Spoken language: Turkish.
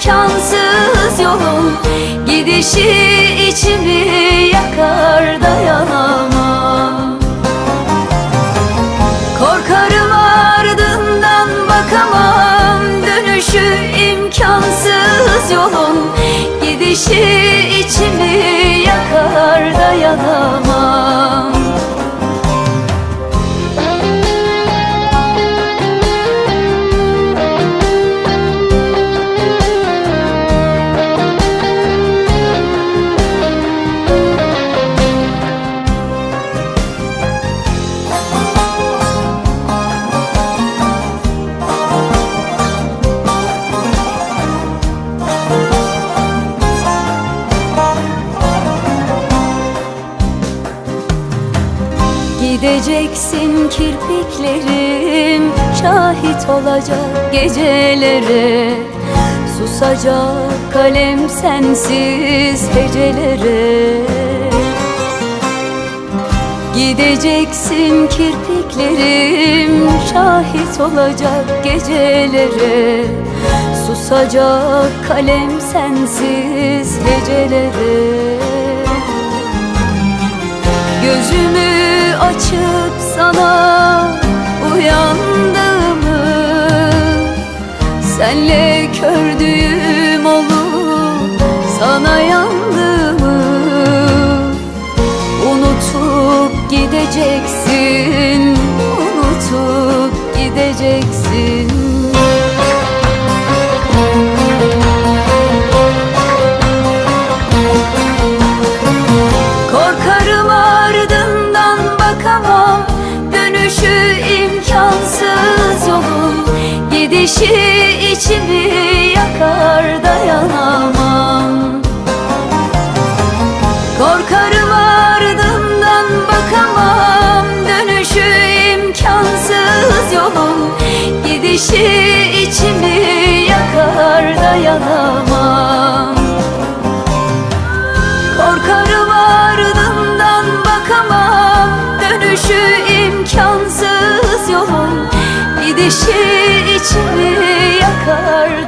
imkansız yolun Gidişi içimi yakar dayanamam. Korkarım ardından bakamam Dönüşü imkansız yolun Gidişi içimi yakar dayanamam. Gideceksin kirpiklerim Şahit olacak gecelere. Susacak kalem sensiz hecelere Gideceksin kirpiklerim Şahit olacak gecelere. Susacak kalem sensiz hecelere Gözümü açıp sana uyandığımı Senle kördüğüm olup sana yandığımı Unutup gideceksin, unutup gideceksin Dönüşü imkansız yolun Gidişi içimi yakar dayanamam. Korkarım ardından bakamam. Dönüşü imkansız yolun. Gidişi içimi Dönüşü imkansız yolun Gidişi içimi yakar